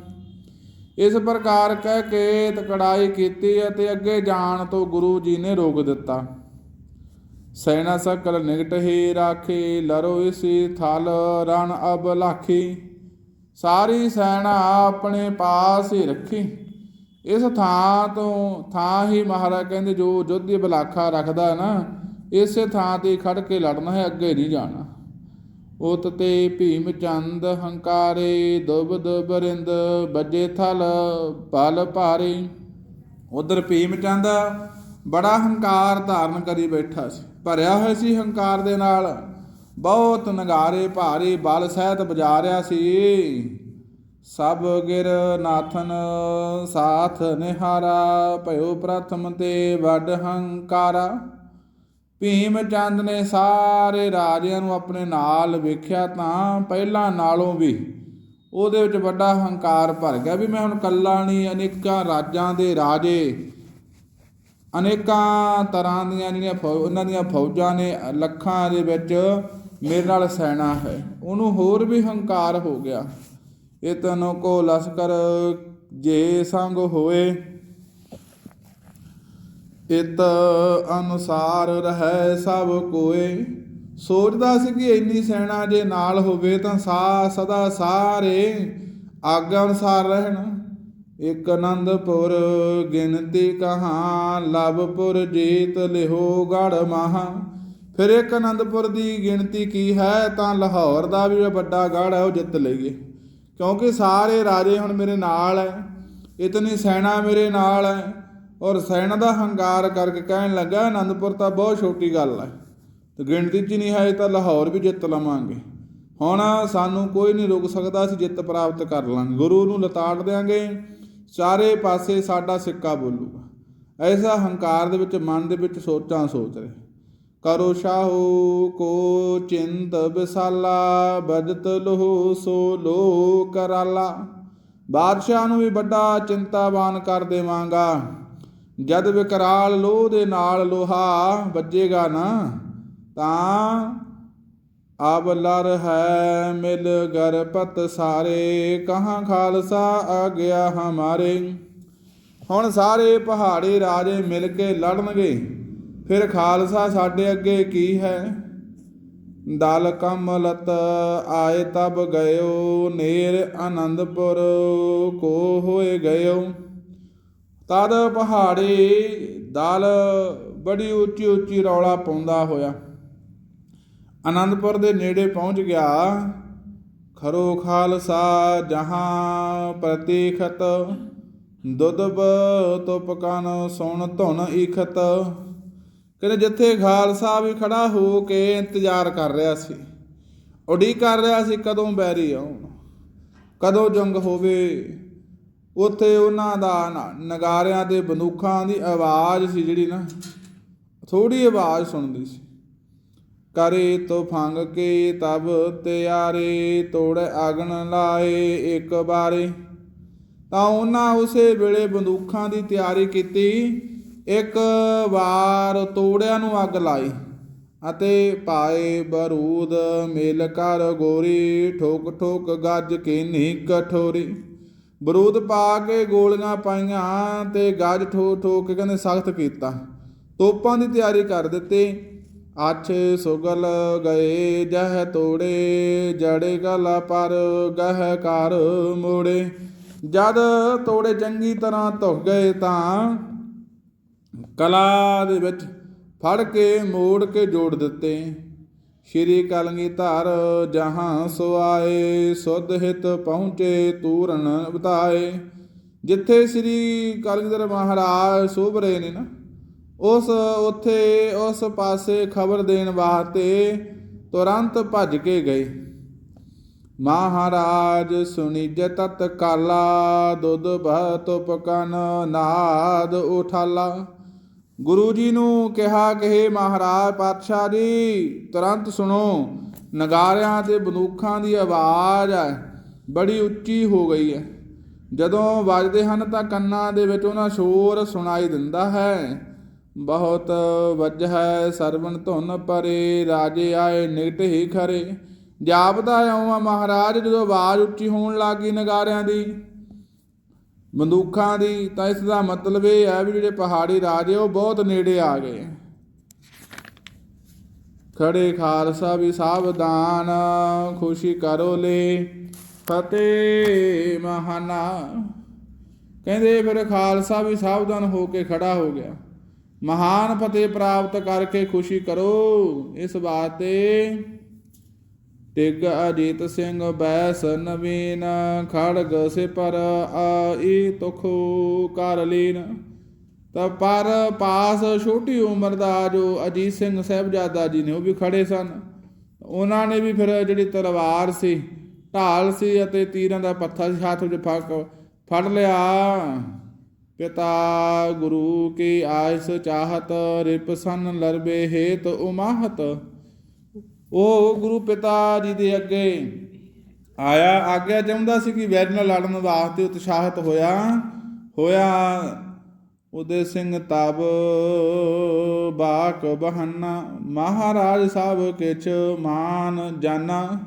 ਇਸ ਪ੍ਰਕਾਰ ਕਹਿ ਕੇ ਤਕੜਾਈ ਕੀਤੀ ਅਤੇ ਅੱਗੇ ਜਾਣ ਤੋਂ ਗੁਰੂ ਜੀ ਨੇ ਰੋਕ ਦਿੱਤਾ। ਸੈਨਾ ਸਕਲ ਨਿਕਟ ਹੀ ਰਾਖੀ, ਲਰੋ ਇਸੀ ਥਲ ਰਣ ਅਬ ਲਾਖੀ। ਸਾਰੀ ਸੈਨਾ ਆਪਣੇ ਪਾਸ ਹੀ ਰੱਖੀ। ਇਸ ਥਾਂ ਤੋਂ, ਥਾਂ ਹੀ ਮਹਾਰਾਜ ਕਹਿੰਦੇ ਜੋ ਜੋਧੀ ਬਲਾਖਾ ਰੱਖਦਾ ਨਾ, ਇਸੇ ਥਾਂ ਤੇ ਖੜ ਕੇ ਲੜਨਾ ਹੈ, ਅੱਗੇ ਨਹੀਂ ਜਾਣਾ। ਉਤ ਤੇ ਭੀਮ ਚੰਦ ਹੰਕਾਰੇ ਦੁਬਦ ਬਰਿੰਦ ਬੱਜੇ ਥਲ, ਪਲ ਭਾਰੇ। ਉਧਰ ਭੀਮ ਚੰਦ ਬੜਾ ਹੰਕਾਰ ਧਾਰਨ ਕਰੀ ਬੈਠਾ ਸੀ, ਭਰਿਆ ਹੋਇਆ ਸੀ ਹੰਕਾਰ ਦੇ ਨਾਲ। ਬਹੁਤ ਨਗਾਰੇ ਭਾਰੀ, ਬਲ ਸਹਿਤ ਬਜਾ ਰਿਹਾ ਸੀ। ਸਭ ਗਿਰ ਨਾਥਨ ਸਾਥ ਨਿਹਾਰਾ, ਭਇਓ ਪ੍ਰਥਮ ਤੇ ਵੱਡ ਹੰਕਾਰਾ। ਭੀਮ ਚੰਦ ਨੇ ਸਾਰੇ ਰਾਜਿਆਂ ਨੂੰ ਆਪਣੇ ਨਾਲ ਵੇਖਿਆ ਤਾਂ ਪਹਿਲਾਂ ਨਾਲੋਂ ਵੀ ਉਹਦੇ ਵਿੱਚ ਵੱਡਾ ਹੰਕਾਰ ਭਰ ਗਿਆ ਵੀ ਮੈਂ ਹੁਣ ਕੱਲਾ ਨਹੀਂ, ਅਨੇਕਾਂ ਰਾਜਾਂ ਦੇ ਰਾਜੇ, ਅਨੇਕਾਂ ਤਰ੍ਹਾਂ ਦੀਆਂ ਜਿਹੜੀਆਂ ਫੌ, ਉਹਨਾਂ ਦੀਆਂ ਫੌਜਾਂ ਨੇ ਲੱਖਾਂ ਦੇ ਵਿੱਚ ਮੇਰੇ ਨਾਲ ਸੈਨਾ ਹੈ। ਉਹਨੂੰ ਹੋਰ ਵੀ ਹੰਕਾਰ ਹੋ ਗਿਆ। ਇਹ ਤਨੋ ਕੋ ਲਸਕਰ ਜੇ ਸੰਗ ਹੋਏ। ਇਤ ਅਨੁਸਾਰ ਰਹਿ ਸਭ ਕੋਏ। ਸੋਚਦਾ ਸੀ ਕਿ ਇੰਨੀ ਸੈਨਾ ਜੇ ਨਾਲ ਹੋਵੇ ਤਾਂ ਸਾ ਸਦਾ ਸਾਰੇ ਆਗਿਆ ਅਨੁਸਾਰ ਰਹਿਣ। ਇਕ ਆਨੰਦਪੁਰ ਗਿਣਤੀ ਕਹਾ, ਲਵਪੁਰ ਜੀਤ ਲਿਹੋ ਗੜ ਮਹਾ। ਫਿਰ ਇੱਕ ਆਨੰਦਪੁਰ ਦੀ ਗਿਣਤੀ ਕੀ ਹੈ ਤਾਂ ਲਾਹੌਰ ਦਾ ਵੀ ਵੱਡਾ ਗੜ ਹੈ ਉਹ ਜਿੱਤ ਲਈਏ। ਕਿਉਂਕਿ ਸਾਰੇ ਰਾਜੇ ਹੁਣ ਮੇਰੇ ਨਾਲ ਹੈ ਇਤਨੀ ਸੈਨਾ ਮੇਰੇ ਨਾਲ ਹੈ ਔਰ ਸੈਨਾ ਦਾ ਹੰਕਾਰ ਕਰਕੇ ਕਹਿਣ ਲੱਗਾ ਆਨੰਦਪੁਰ ਤਾਂ ਬਹੁਤ ਛੋਟੀ ਗੱਲ ਹੈ ਤੇ ਗਿਣਤੀ 'ਚ ਨਹੀਂ ਹੈ ਤਾਂ ਲਾਹੌਰ ਵੀ ਜਿੱਤ ਲਵਾਂਗੇ। ਹੁਣ ਸਾਨੂੰ ਕੋਈ ਨਹੀਂ ਰੋਕ ਸਕਦਾ, ਅਸੀਂ ਜਿੱਤ ਪ੍ਰਾਪਤ ਕਰ ਲਾਂਗੇ। ਗੁਰੂ ਨੂੰ ਲਤਾੜ ਦੇਾਂਗੇ ਚਾਰੇ ਪਾਸੇ ਸਾਡਾ ਸਿੱਕਾ ਬੋਲੂਗਾ। ਐਸਾ ਹੰਕਾਰ ਦੇ ਵਿੱਚ, ਮਨ ਦੇ ਵਿੱਚ ਸੋਚਾਂ ਸੋਚ ਰਹੇ। ਕਰੋ ਸ਼ਾਹੂ, ਕੋ ਚਿੰਤ ਵਿਸਾਲਾ, ਬਜਤ ਲੋਹ, ਸੋ ਲੋ ਕਰਾਲਾ ਬਾਦਸ਼ਾਹ ਨੂੰ ਵੀ ਵੱਡਾ ਚਿੰਤਾਵਾਨ ਕਰ ਦੇਵਾਂਗਾ। ਜਦ ਵਿਕਰਾਲ ਲੋਹ ਦੇ ਨਾਲ ਲੋਹਾ ਵੱਜੇਗਾ ਨਾ, ਤਾਂ ਆਬ ਲਰ ਹੈ ਮਿਲ ਗਰਪਤ ਸਾਰੇ। ਕਹਾਂ ਖਾਲਸਾ ਆ ਗਿਆ ਹਮਾਰੇ। ਹੁਣ ਸਾਰੇ ਪਹਾੜੀ ਰਾਜੇ ਮਿਲ ਕੇ ਲੜਨਗੇ। ਫਿਰ ਖਾਲਸਾ ਸਾਡੇ ਅੱਗੇ ਕੀ ਹੈ? ਦਲ ਕਮਲਤ ਆਏ ਤਬ ਗਇਓ, ਨੇਰ ਆਨੰਦਪੁਰ ਕੋ ਹੋਏ ਗਇਓ। ਤਦ ਪਹਾੜੀ ਦਲ ਬੜੀ ਉੱਚੀ ਉੱਚੀ ਰੌਲਾ ਪਾਉਂਦਾ ਹੋਇਆ। ਆਨੰਦਪੁਰ ਦੇ ਨੇੜੇ ਪਹੁੰਚ ਗਿਆ। ਖਰੋ ਖਾਲਸਾ ਜਹਾਂ ਪ੍ਰਤੀਖਤ ਦੁਦਬ ਤੁਪਕਨ ਸੁਣ ਧੁਨ ਇਖਤ। ਕਹਿੰਦੇ ਜਿੱਥੇ ਖਾਲਸਾ ਵੀ ਖੜਾ ਹੋ ਕੇ ਇੰਤਜ਼ਾਰ ਕਰ ਰਿਹਾ ਸੀ, ਉਡੀਕ ਕਰ ਰਿਹਾ ਸੀ ਕਦੋਂ ਬੈਰੀ ਆਉਣ, ਕਦੋਂ ਜੰਗ ਹੋਵੇ, ਉੱਥੇ ਉਹਨਾਂ ਦਾ ਨ- ਨਗਾਰਿਆਂ ਤੇ ਬੰਦੂਕਾਂ ਦੀ ਆਵਾਜ਼ ਸੀ ਜਿਹੜੀ ਨਾ ਥੋੜੀ ਆਵਾਜ਼ ਸੁਣਦੀ ਸੀ। ਕਰੇ ਤੋ ਫੰਗ ਕੇ ਤਬ ਤਿਆਰੇ, ਤੋੜ ਅਗਨ ਲਾਏ ਇੱਕ ਬਾਰੇ। ਤਾਂ ਉਹਨਾਂ ਉਸੇ ਵੇਲੇ ਬੰਦੂਕਾਂ ਦੀ ਤਿਆਰੀ ਕੀਤੀ ਇੱਕ ਵਾਰ ਤੋੜਿਆਂ ਨੂੰ ਅੱਗ ਲਾਈ ਅਤੇ ਪਾਏ ਬਰੂਦ ਮਿਲ ਕਰ ਗੋਰੀ, ਠੋਕ ਠੋਕ ਗੱਜ ਕੇ ਨੀ ਕਠੋਰੀ। ਬਰੂਦ ਪਾ ਕੇ ਗੋਲੀਆਂ ਪਾਈਆਂ ਤੇ ਗੱਜ ਠੋ ਠੋ ਕੇ ਕਹਿੰਦੇ ਸਖਤ ਕੀਤਾ। ਤੋਪਾਂ ਦੀ ਤਿਆਰੀ ਕਰ ਦਿੱਤੀ। ਅੱਛ ਸੁਗਲ ਗਏ, ਜਹ ਤੋੜੇ, ਜੜੇ ਗਲਾ ਪਰ ਗਹ ਕਰ ਮੋੜੇ। ਜਦ ਤੋੜੇ ਚੰਗੀ ਤਰ੍ਹਾਂ ਧੁੱਕ ਗਏ ਤਾਂ ਕਲਾ ਦੇ ਵਿੱਚ ਫੜ ਕੇ ਮੋੜ ਕੇ ਜੋੜ ਦਿੱਤੇ। ਸ਼੍ਰੀ ਕਲਗੀਧਰ ਜਹਾਂ ਸੁਆਏ, ਸੁਧ ਹਿਤ ਪਹੁੰਚੇ ਤੂਰਨ ਬਤਾਏ। ਜਿੱਥੇ ਸ੍ਰੀ ਕਲਗੀਧਰ ਮਹਾਰਾਜ ਸੋਭ ਰਹੇ ਨੇ ਨਾ, ਉਸ ਉੱਥੇ ਉਸ ਪਾਸੇ ਖਬਰ ਦੇਣ ਵਾਸਤੇ ਤੁਰੰਤ ਭੱਜ ਕੇ ਗਏ। ਮਹਾਰਾਜ ਸੁਣੀਜੈ ਤਤ ਕਾਲਾ ਦੁੱਧ ਬਹਤ ਉਪਕਨ ਨਾਦ ਉਠਾਲਾ। ਗੁਰੂ ਜੀ ਨੂੰ ਕਿਹਾ ਕਿ "ਹੇ ਮਹਾਰਾਜ ਪਾਤਸ਼ਾਹ ਜੀ, ਤੁਰੰਤ ਸੁਣੋ, ਨਗਾਰਿਆਂ ਤੇ ਬੰਦੂਕਾਂ ਦੀ ਆਵਾਜ਼ ਬੜੀ ਉੱਚੀ ਹੋ ਗਈ ਹੈ। ਜਦੋਂ ਵੱਜਦੇ ਹਨ ਤਾਂ ਕੰਨਾਂ ਦੇ ਵਿੱਚ ਉਹਨਾਂ ਸ਼ੋਰ ਸੁਣਾਈ ਦਿੰਦਾ ਹੈ। ਬਹੁਤ ਵੱਜ ਹੈ, ਸਰਵਣ ਧੁਨ ਪਰੇ, ਰਾਜੇ ਆਏ ਨਿਕਟ ਹੀ ਖਰੇ। ਜਾਪਦਾ ਆਉਂ ਮਹਾਰਾਜ, ਜਦੋਂ ਆਵਾਜ਼ ਉੱਚੀ ਹੋਣ ਲੱਗੀ ਨਗਾਰਿਆਂ ਦੀ ਬੰਦੂਕਾਂ ਦੀ ਤਾਂ ਇਸ ਦਾ ਮਤਲਬ ਇਹ ਹੈ ਵੀ ਜਿਹੜੇ ਪਹਾੜੀ ਰਾਜੇ ਉਹ ਬਹੁਤ ਨੇੜੇ ਆ ਗਏ। ਖੜੇ ਖਾਲਸਾ ਵੀ ਸਾਵਧਾਨ, ਖੁਸ਼ੀ ਕਰੋ ਲੈ, ਫਤਿਹ ਮਹਾਨਾ। ਕਹਿੰਦੇ ਫਿਰ ਖਾਲਸਾ ਵੀ ਸਾਵਧਾਨ ਹੋ ਕੇ ਖੜਾ ਹੋ ਗਿਆ। ਮਹਾਨ ਫਤਿਹ ਪ੍ਰਾਪਤ ਕਰਕੇ ਖੁਸ਼ੀ ਕਰੋ, ਇਸ ਬਾਤੇ ਟਿਗ ਅਜੀਤ ਸਿੰਘ ਬੈਸ ਨਵੀਨ, ਖੜਗ ਸੇ ਆਈ ਤੁਖੋ ਕਰ ਲੀਨ। ਤਾਂ ਪਰ ਪਾਸ ਛੋਟੀ ਉਮਰ ਦਾ ਜੋ ਅਜੀਤ ਸਿੰਘ ਸਾਹਿਬਜ਼ਾਦਾ ਜੀ ਨੇ ਉਹ ਵੀ ਖੜੇ ਸਨ। ਉਹਨਾਂ ਨੇ ਵੀ ਫਿਰ ਜਿਹੜੀ ਤਲਵਾਰ ਸੀ, ਢਾਲ ਸੀ ਅਤੇ ਤੀਰਾਂ ਦਾ ਪੱਥਾ ਸੀ, ਹੱਥ ਵਿੱਚ ਫੜ ਫੜ ਲਿਆ। ਪਿਤਾ ਗੁਰੂ ਕੀ ਆਇਸ ਚਾਹਤ ਰਿਪਸਨ ਲਰਬੇ ਹੇਤ ਉਮਾਹਤ। ਉਹ ਗੁਰੂ ਪਿਤਾ ਜੀ ਦੇ ਅੱਗੇ ਆਇਆ। ਆਗਿਆ ਚਾਹੁੰਦਾ ਸੀ ਕਿ ਵੈਰ ਨਾਲ ਲੜਨ ਵਾਸਤੇ ਉਤਸ਼ਾਹਿਤ ਹੋਇਆ। ਹੋਇਆ ਉਦੇ ਸਿੰਘ ਤਬ ਬਾਕ ਬਹਾਨਾ। ਮਹਾਰਾਜ ਸਾਹਿਬ ਕਿਛ ਮਾਨ ਜਾਨਾ।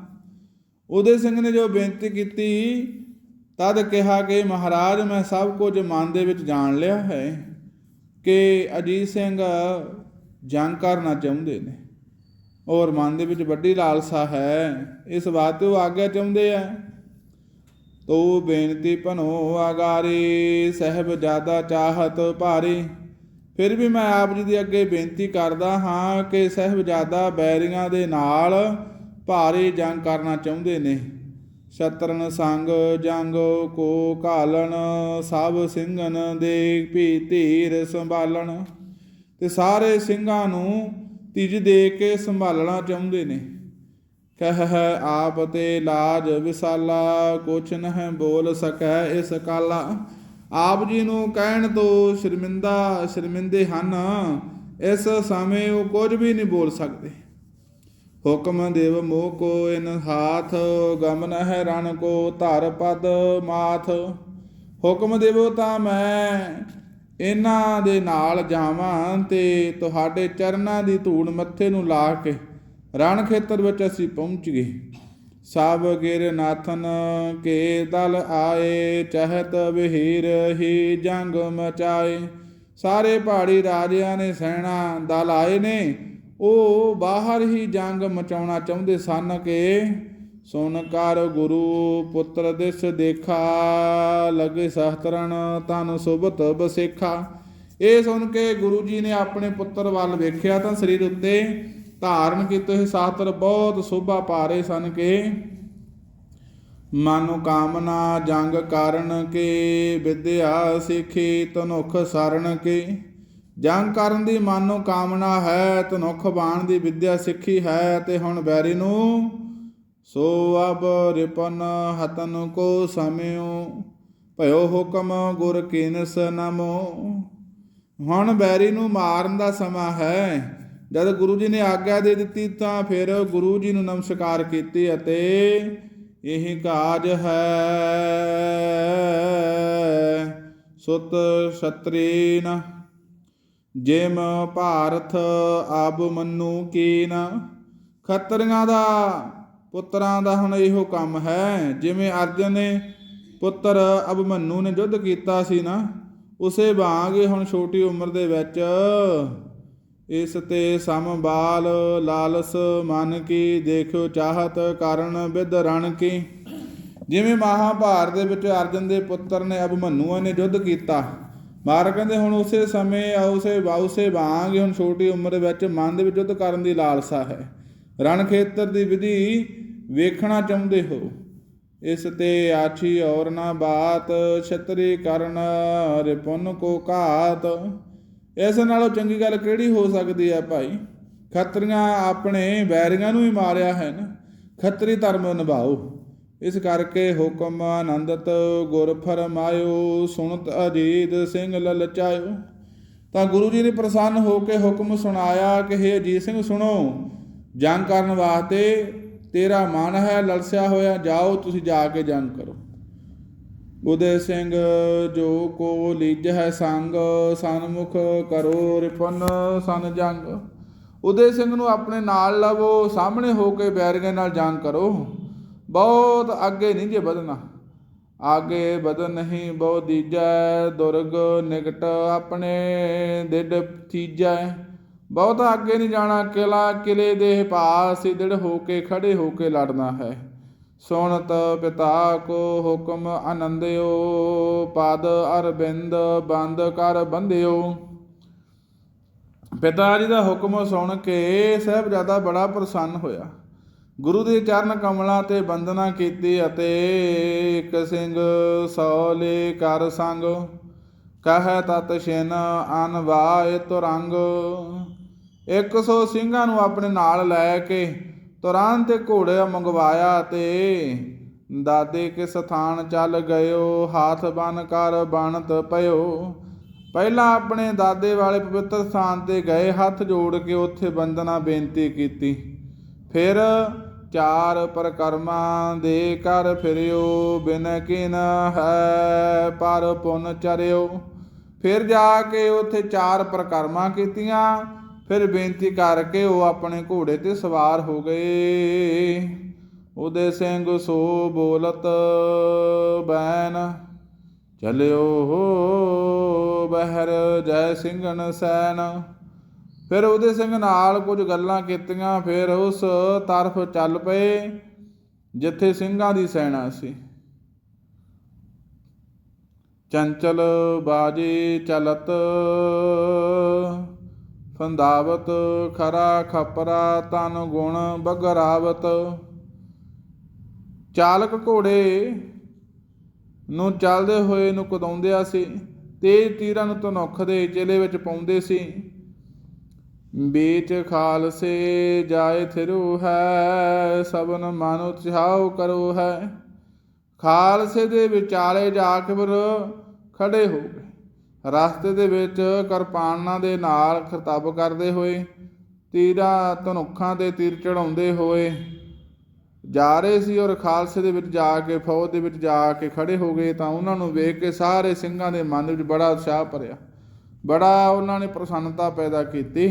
ਉਦੇ ਸਿੰਘ ਨੇ ਜੋ ਬੇਨਤੀ ਕੀਤੀ, ਤਦ ਕਿਹਾ ਕਿ ਮਹਾਰਾਜ, ਮੈਂ ਸਭ ਕੁਝ ਮਨ ਦੇ ਵਿੱਚ ਜਾਣ ਲਿਆ ਹੈ ਕਿ ਅਜੀਤ ਸਿੰਘ ਜੰਗ ਕਰਨਾ ਚਾਹੁੰਦੇ ਨੇ। ਔਰ ਮਨ ਦੇ ਵਿੱਚ ਵੱਡੀ ਲਾਲਸਾ ਹੈ, ਇਸ ਵਾਸਤੇ ਉਹ ਆਗਿਆ ਚਾਹੁੰਦੇ ਆ। ਤੋ ਬੇਨਤੀ ਭਨੋ ਆਗਾਰੀ, ਸਹਿਬ ਜ਼ਿਆਦਾ ਚਾਹਤ ਭਾਰੀ। ਫਿਰ ਵੀ ਮੈਂ ਆਪ ਜੀ ਦੇ ਅੱਗੇ ਬੇਨਤੀ ਕਰਦਾ ਹਾਂ ਕਿ ਸਹਿਬਜ਼ਾਦਾ ਬੈਰੀਆਂ ਦੇ ਨਾਲ ਭਾਰੀ ਜੰਗ ਕਰਨਾ ਚਾਹੁੰਦੇ ਨੇ। ਸ਼ਤਰਨ ਸੰਗ ਜੰਗ ਕੋ ਘਾਲਣ, ਸਭ ਸਿੰਘਨ ਦੇ ਭੀ ਧੀਰ ਸੰਭਾਲਣ। ਤੇ ਸਾਰੇ ਸਿੰਘਾਂ ਨੂੰ ਤਿਜ ਦੇ ਕੇ ਸੰਭਾਲਣਾ ਚਾਹੁੰਦੇ ਨੇ। ਕਹਿ ਆਪ ਤੇ ਲਾਜ ਵਿਸਾਲਾ, ਕੁਛ ਨਹਿ ਬੋਲ ਸਕੈ ਇਸ ਕਾਲਾ। ਆਪ ਜੀ ਨੂੰ ਕਹਿਣ ਤੋਂ ਸ਼ਰਮਿੰਦਾ, ਸ਼ਰਮਿੰਦੇ ਹਨ, ਇਸ ਸਮੇਂ ਉਹ ਕੁਝ ਵੀ ਨਹੀਂ ਬੋਲ ਸਕਦੇ। ਹੁਕਮ ਦੇਵ ਮੋਹ ਕੋ ਇਨ ਹਾਥ ਗਮਨ ਹੈ ਰਣ ਕੋ ਧਰ ਪਦ ਮਾਥ। ਹੁਕਮ ਦੇਵੋ ਤਾਂ ਮੈਂ ਇਹਨਾਂ ਦੇ ਨਾਲ ਜਾਵਾਂ ਤੇ ਤੁਹਾਡੇ ਚਰਨਾਂ ਦੀ ਧੂੜ ਮੱਥੇ ਨੂੰ ਲਾ ਕੇ ਰਣ ਖੇਤਰ ਵਿੱਚ ਅਸੀਂ ਪਹੁੰਚ ਗਏ। ਸਭ ਗਿਰ ਨਾਥਨ ਕੇ ਦਲ ਆਏ, ਚਹਤ ਵਹੀਰ ਹੀ ਜੰਗ ਮਚਾਏ। ਸਾਰੇ ਪਹਾੜੀ ਰਾਜਿਆਂ ਨੇ ਸੈਣਾ ਦਲ ਆਏ ਨੇ, ਉਹ ਬਾਹਰ ਹੀ ਜੰਗ ਮਚਾਉਣਾ ਚਾਹੁੰਦੇ ਸਨ ਕਿ ਸੁਨ ਕਰ ਗੁਰੂ ਪੁੱਤਰ ਦਿਸ ਦੇਖਾ, ਲਗੇ ਸਹਤਰਨ ਤਨ ਸੁਭਤ ਬਸੇਖਾ। ਇਹ ਸੁਣ ਕੇ ਗੁਰੂ ਜੀ ਨੇ ਆਪਣੇ ਪੁੱਤਰ ਵੱਲ ਵੇਖਿਆ ਤਾਂ ਸਰੀਰ ਉੱਤੇ ਧਾਰਨ ਕੀਤੇ ਹੋਏ ਸਾਤਰ ਬਹੁਤ ਸੋਭਾ ਪਾ ਰਹੇ ਸਨ ਕੇ ਮਨੁ ਕਾਮਨਾ ਜੰਗ ਕਾਰਨ ਕੇ, ਵਿਦਿਆ ਸਿੱਖੀ ਤਨੁਖ ਸਰਨ ਕੇ। ਜੰਗ ਕਰਨ ਦੀ ਮਨੋ ਕਾਮਨਾ ਹੈ ਤਨੁਖ ਬਾਣ ਦੀ ਵਿਦਿਆ ਸਿੱਖੀ ਹੈ ਤੇ ਹੁਣ ਬੈਰੀ ਨੂੰ ਸੋ ਅਬ ਰਿਪਨ ਹਤਨ ਕੋ ਸਮਿਓ, ਭਇਓ ਹੁਕਮ ਗੁਰ ਕੀਨਸ ਨਮੋ। ਹੁਣ ਬੈਰੀ ਨੂੰ ਮਾਰਨ ਦਾ ਸਮਾਂ ਹੈ। ਜਦ ਗੁਰੂ ਜੀ ਨੇ ਆਗਿਆ ਦੇ ਦਿੱਤੀ ਤਾਂ ਫਿਰ ਗੁਰੂ ਜੀ ਨੂੰ ਨਮਸਕਾਰ ਕੀਤੀ ਅਤੇ ਇਹ ਕਾਜ ਹੈ। ਸੁਤ ਛਤਰੀਨ, ਜਿਮ ਭਾਰਤ ਆਬ ਮੰਨੂ ਕੀਨ। ਖੱਤਰੀਆਂ ਦਾ ਪੁੱਤਰਾਂ ਦਾ ਹੁਣ ਇਹੋ ਕੰਮ ਹੈ। ਜਿਵੇਂ ਅਰਜਨ ਨੇ ਪੁੱਤਰ ਅਭਮਨੂ ਨੇ ਯੁੱਧ ਕੀਤਾ ਸੀ ਨਾ, ਉਸੇ ਵਾਂਗ ਹੁਣ ਛੋਟੀ ਉਮਰ ਦੇ ਵਿੱਚ ਇਸ ਤੇ ਸਮਬਾਲ ਲਾਲਸ ਮਨ ਕੀ ਦੇਖਿਓ ਚਾਹਤ ਕਾਰਨ ਵਿਦ ਰਣ ਕੀ। ਜਿਵੇਂ ਮਹਾਭਾਰਤ ਦੇ ਵਿੱਚ ਅਰਜਨ ਦੇ ਪੁੱਤਰ ਨੇ ਅਭਮੰਨੂ ਨੇ ਯੁੱਧ ਕੀਤਾ, ਮਾਰ ਕਹਿੰਦੇ ਹੁਣ ਉਸੇ ਸਮੇਂ ਉਸੇ ਉਸੇ ਵਾਂਗ ਹੁਣ ਛੋਟੀ ਉਮਰ ਵਿੱਚ ਮਨ ਦੇ ਵਿੱਚ ਯੁੱਧ ਕਰਨ ਦੀ ਲਾਲਸਾ ਹੈ। ਰਣ ਖੇਤਰ ਦੀ ਵਿਧੀ ਵੇਖਣਾ ਚਾਹੁੰਦੇ ਹੋ। ਇਸ ਤੇ ਆਛੀ ਔਰ ਨਾ ਬਾਤ, ਛਤਰੀ ਕਰਨ ਰਿਪੁੰਨ ਕੋ ਘਾਤ। ਇਸ ਨਾਲੋਂ ਚੰਗੀ ਗੱਲ ਕਿਹੜੀ ਹੋ ਸਕਦੀ ਹੈ ਭਾਈ? ਖੱਤਰੀਆਂ ਆਪਣੇ ਵੈਰੀਆਂ ਨੂੰ ਹੀ ਮਾਰਿਆ ਹੈ ਨਾ ਖੱਤਰੀ ਧਰਮ ਨਿਭਾਓ। ਇਸ ਕਰਕੇ ਹੁਕਮ ਆਨੰਦਤ, ਗੁਰ ਫਰਮਾਇਓ, ਸੁਣਤ ਅਜੀਤ, ਸਿੰਘ ਲਲਚਾਇਓ। ਤਾਂ ਗੁਰੂ ਜੀ ਨੇ ਪ੍ਰਸੰਨ ਹੋ ਕੇ ਹੁਕਮ ਸੁਣਾਇਆ ਕਿ ਹੇ ਅਜੀਤ ਸਿੰਘ, ਸੁਣੋ, ਜੰਗ ਕਰਨ ਵਾਸਤੇ ਤੇਰਾ ਮਨ ਹੈ ਲਲਸਿਆ ਹੋਇਆ, ਜਾਓ ਤੁਸੀਂ ਜਾ ਕੇ ਜੰਗ ਕਰੋ। ਉਦੇ ਸਿੰਘ, ਜੋ ਕੋ ਲਿਜ ਹੈ ਸੰਗ, ਸਨਮੁਖ ਕਰੋ ਰਿਪਨ ਸਨ ਜੰਗ। ਉਦੇ ਸਿੰਘ ਨੂੰ ਆਪਣੇ ਨਾਲ ਲਵੋ, ਸਾਹਮਣੇ ਹੋ ਕੇ ਬੈਰੀਆਂ ਨਾਲ ਜੰਗ ਕਰੋ। ਬਹੁਤ ਅੱਗੇ ਨਹੀਂ ਜੇ ਵਧਣਾ। ਆਗੇ ਬਦਨ ਨਹੀਂ ਬਹੁ ਦੀਜੈ, ਦੁਰਗ ਨਿਕਟ ਆਪਣੇ ਦਿਡ ਥੀਜੈ। ਬਹੁਤਾ ਅੱਗੇ ਨਹੀਂ ਜਾਣਾ ਕਿਲਾ ਕਿਲੇ ਦੇ ਪਾਸ ਸਿੱਧੜ ਹੋ ਕੇ ਖੜੇ ਹੋ ਕੇ ਲੜਨਾ ਹੈ। ਸੁਣਤ ਪਿਤਾ ਕੋ ਹੁਕਮ ਆਨੰਦਿਓ, ਪਦ ਅਰਬਿੰਦ ਬੰਦ ਕਰ ਬੰਦਿਓ ਪਿਤਾ ਜੀ ਦਾ ਹੁਕਮ ਸੁਣ ਕੇ ਸਹਿਬਜ਼ਾਦਾ ਬੜਾ ਪ੍ਰਸੰਨ ਹੋਇਆ। ਗੁਰੂ ਦੇ ਚਰਨ ਕਮਲਾਂ ਤੇ ਬੰਦਨਾ ਕੀਤੀ ਅਤੇ ਇੱਕ ਸਿੰਘ ਸੌਲੇ ਕਰ ਸੰਗ। ਕਹੈ ਤਤ ਛਿਨ ਅਨਵਾਇ ਤੁਰੰਗ 100 ਸਿੰਘਾਂ ਨੂੰ ਆਪਣੇ ਨਾਲ ਲੈ ਕੇ ਤੁਰੰਤ ਤੇ ਮੰਗਵਾਇਆ ਤੇ ਦਾਦੇ ਕੇ ਸਥਾਨ ਚੱਲ ਗਇਓ, ਹਾਥ ਬਨ ਕਰ ਬਣਤ ਪਇਓ। ਪਹਿਲਾਂ ਆਪਣੇ ਦਾਦੇ ਵਾਲੇ ਪਵਿੱਤਰ ਸਥਾਨ ਤੇ ਗਏ, ਹੱਥ ਜੋੜ ਕੇ ਉੱਥੇ ਬੰਦਨਾ ਬੇਨਤੀ ਕੀਤੀ। ਫਿਰ ਚਾਰ ਪ੍ਰਕਰਮਾਂ ਦੇ ਕਰ ਫਿਰਿਓ, ਬਿਨ ਕਿਨ ਹੈ ਪਰ ਪੁਨ ਚਰਿਓ। ਫਿਰ ਜਾ ਕੇ ਉੱਥੇ ਚਾਰ ਪ੍ਰਕਰਮਾਂ ਕੀਤੀਆਂ ਫਿਰ ਬੇਨਤੀ ਕਰਕੇ ਉਹ ਆਪਣੇ ਘੋੜੇ ਤੇ ਸਵਾਰ ਹੋ ਗਏ। ਉਹਦੇ ਸਿੰਘ ਸੋ ਬੋਲਤ, ਬੈਨ, ਚਲਿਓ ਹੋ ਬਹਿਰ, ਜੈ ਸਿੰਘਨ ਸੈਨ। ਫਿਰ ਉਹਦੇ ਸਿੰਘ ਨਾਲ ਕੁਝ ਗੱਲਾਂ ਕੀਤੀਆਂ, ਫਿਰ ਉਸ ਤਰਫ ਚੱਲ ਪਏ, ਜਿੱਥੇ ਸਿੰਘਾਂ ਦੀ ਸੈਨਾ ਸੀ। ਚੰਚਲ ਬਾਜੀ ਚਲਤ ਫੰਦਾਵਤ ਖਰਾ ਖਪਰਾ, ਤਨ ਗੁਣ ਬਗਰਾਵਤ। ਚਾਲਕ ਘੋੜੇ ਨੂੰ ਚੱਲਦੇ ਹੋਏ ਨੂੰ ਕੁਦਾਉਂਦਿਆ ਸੀ, ਤੇਜ ਤੀਰਾਂ ਨੂੰ ਤਨੁੱਖ ਦੇ ਚੇਲੇ ਵਿੱਚ ਪਾਉਂਦੇ ਸੀ। ਬੀਚ ਖਾਲਸੇ ਜਾਏ ਥਿਰੂ ਹੈ, ਸਭਨ ਮਨ ਉਤਸ਼ਾਹ ਕਰੋ ਹੈ। ਖਾਲਸੇ ਦੇ ਵਿਚਾਲੇ ਜਾ ਕੇ ਖੜੇ ਹੋ ਗਏ। ਰਸਤੇ ਦੇ ਵਿੱਚ ਕਿਰਪਾਨਾਂ ਦੇ ਨਾਲ ਖਰਤਬ ਕਰਦੇ ਹੋਏ, ਤੀਰਾਂ ਧਨੁੱਖਾਂ ਤੇ ਤੀਰ ਚੜਾਉਂਦੇ ਹੋਏ ਜਾ ਰਹੇ ਸੀ ਔਰ ਖਾਲਸੇ ਦੇ ਵਿੱਚ ਜਾ ਕੇ, ਫੌਜ ਦੇ ਵਿੱਚ ਜਾ ਕੇ ਖੜੇ ਹੋ ਗਏ ਤਾਂ ਉਹਨਾਂ ਨੂੰ ਵੇਖ ਕੇ ਸਾਰੇ ਸਿੰਘਾਂ ਦੇ ਮਨ ਵਿੱਚ ਬੜਾ ਉਤਸ਼ਾਹ ਭਰਿਆ। ਬੜਾ ਉਹਨਾਂ ਨੇ ਪ੍ਰਸੰਨਤਾ ਪੈਦਾ ਕੀਤੀ।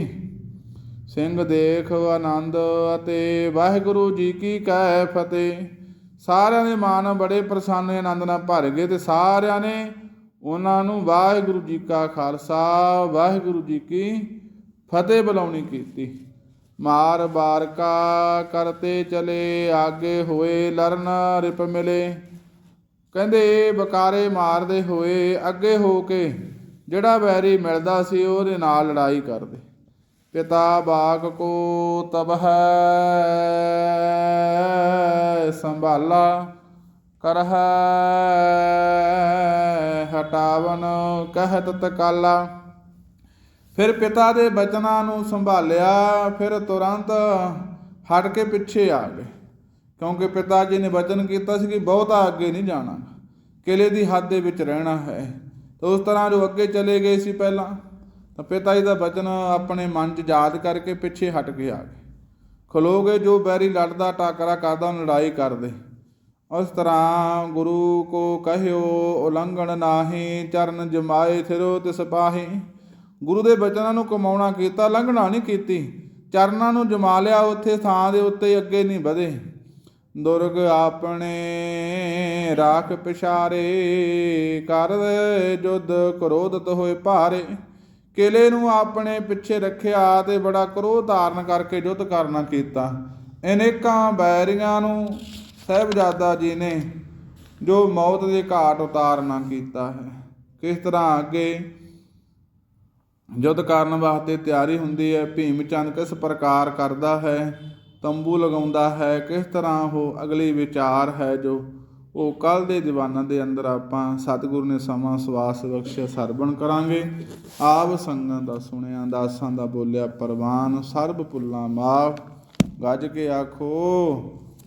ਸਿੰਘ ਦੇਖ ਆਨੰਦ ਅਤੇ ਵਾਹਿਗੁਰੂ ਜੀ ਕੀ ਕਹਿ ਫਤਿਹ। ਸਾਰਿਆਂ ਦੇ ਮਨ ਬੜੇ ਪ੍ਰਸੰਨ ਆਨੰਦ ਨਾਲ ਭਰ ਗਏ ਤੇ ਸਾਰਿਆਂ ਨੇ ਉਹਨਾਂ ਨੂੰ ਵਾਹਿਗੁਰੂ ਜੀ ਕਾ ਖਾਲਸਾ, ਵਾਹਿਗੁਰੂ ਜੀ ਕੀ ਫਤਿਹ ਬੁਲਾਉਣੀ ਕੀਤੀ। ਮਾਰ ਬਾਰਕਾ ਕਰਤੇ ਚਲੇ, ਆਗੇ ਹੋਏ ਲਰਨ ਰਿਪ ਮਿਲੇ। ਕਹਿੰਦੇ, ਬਕਾਰੇ ਮਾਰਦੇ ਹੋਏ ਅੱਗੇ ਹੋ ਕੇ ਜਿਹੜਾ ਵੈਰੀ ਮਿਲਦਾ ਸੀ ਉਹਦੇ ਨਾਲ ਲੜਾਈ ਕਰਦੇ। ਪਿਤਾ ਬਾਗ ਕੋ ਤਬ ਹੈ ਸੰਭਾਲਾ, ਕਰਹ ਹਟਾਵਨ ਕਹਿਤ ਤਕਾਲਾ। ਫਿਰ ਪਿਤਾ ਦੇ ਬਚਨਾਂ ਨੂੰ ਸੰਭਾਲਿਆ, ਫਿਰ ਤੁਰੰਤ ਹਟ ਕੇ ਪਿੱਛੇ ਆ ਗਏ। ਕਿਉਂਕਿ ਪਿਤਾ ਜੀ ਨੇ ਵਚਨ ਕੀਤਾ ਸੀ ਕਿ ਬਹੁਤਾ ਅੱਗੇ ਨਹੀਂ ਜਾਣਾ, ਕਿਲੇ ਦੀ ਹੱਦ ਦੇ ਵਿੱਚ ਰਹਿਣਾ ਹੈ। ਉਸ ਤਰ੍ਹਾਂ ਜੋ ਅੱਗੇ ਚਲੇ ਗਏ ਸੀ ਪਹਿਲਾਂ, ਤਾਂ ਪਿਤਾ ਜੀ ਦਾ ਵਚਨ ਆਪਣੇ ਮਨ 'ਚ ਯਾਦ ਕਰਕੇ ਪਿੱਛੇ ਹਟ ਕੇ ਆ ਗਏ। ਖਲੋ ਗਏ ਜੋ ਬੈਰੀ ਲੜਦਾ, ਟਾਕਰਾ ਕਰਦਾ ਉਹਨੂੰ ਲੜਾਈ ਕਰਦੇ। ਉਸ ਤਰ੍ਹਾਂ ਗੁਰੂ ਕੋ ਕਹਿਓ, ਉਲੰਘਣ ਨਾਹੀ, ਚਰਨ ਜਮਾਏ ਥਿਰੋ ਤਿਸ ਪਾਹੀ। ਗੁਰੂ ਦੇ ਬਚਨਾਂ ਨੂੰ ਕਮਾਉਣਾ ਕੀਤਾ ਲੰਘਣਾ ਨਹੀਂ ਕੀਤੀ। ਚਰਨਾਂ ਨੂੰ ਜਮਾ ਲਿਆ, ਉੱਥੇ ਥਾਂ ਦੇ ਉੱਤੇ ਅੱਗੇ ਨਹੀਂ ਵਧੇ। ਦੁਰਗ ਆਪਣੇ ਰਾਖ ਪਿਛਾਰੇ ਕਰ ਜੁਦ ਕ੍ਰੋਧਤ ਹੋਏ ਭਾਰੇ। ਕਿਲੇ ਨੂੰ ਆਪਣੇ ਪਿੱਛੇ ਰੱਖਿਆ ਤੇ ਬੜਾ ਕ੍ਰੋਧ ਧਾਰਨ ਕਰਕੇ ਯੁੱਧ ਕਰਨਾ ਕੀਤਾ। ਅਨੇਕਾਂ ਬੈਰੀਆਂ ਨੂੰ ਸਹਿਬਜ਼ਾਦਾ ਜੀ ਨੇ ਜੋ ਮੌਤ ਦੇ ਘਾਟ ਉਤਾਰਨਾ ਕੀਤਾ ਹੈ, ਕਿਸ ਤਰ੍ਹਾਂ ਅੱਗੇ ਯੁੱਧ ਕਰਨ ਵਾਸਤੇ ਤਿਆਰੀ ਹੁੰਦੀ ਹੈ, ਭੀਮ ਚੰਦ ਕਿਸ ਪ੍ਰਕਾਰ ਕਰਦਾ ਹੈ, ਤੰਬੂ ਲਗਾਉਂਦਾ ਹੈ, ਕਿਸ ਤਰ੍ਹਾਂ ਉਹ ਅਗਲੀ ਵਿਚਾਰ ਹੈ ਜੋ ਉਹ ਕੱਲ ਦੇ ਦੀਵਾਨਾਂ ਦੇ ਅੰਦਰ ਆਪਾਂ ਸਤਿਗੁਰੂ ਨੇ ਸਮਾਂ ਸਵਾਸ ਬਖਸ਼ਿਆ, ਸਰਵਣ ਕਰਾਂਗੇ। ਆਪ ਸੰਗਾਂ ਦਾ ਸੁਣਿਆ, ਦਾਸਾਂ ਦਾ ਬੋਲਿਆ, ਪਰਵਾਨ ਸਰਬ ਪੁੱਲਾਂ ਮਾਫ, ਗੱਜ ਕੇ ਆਖੋ।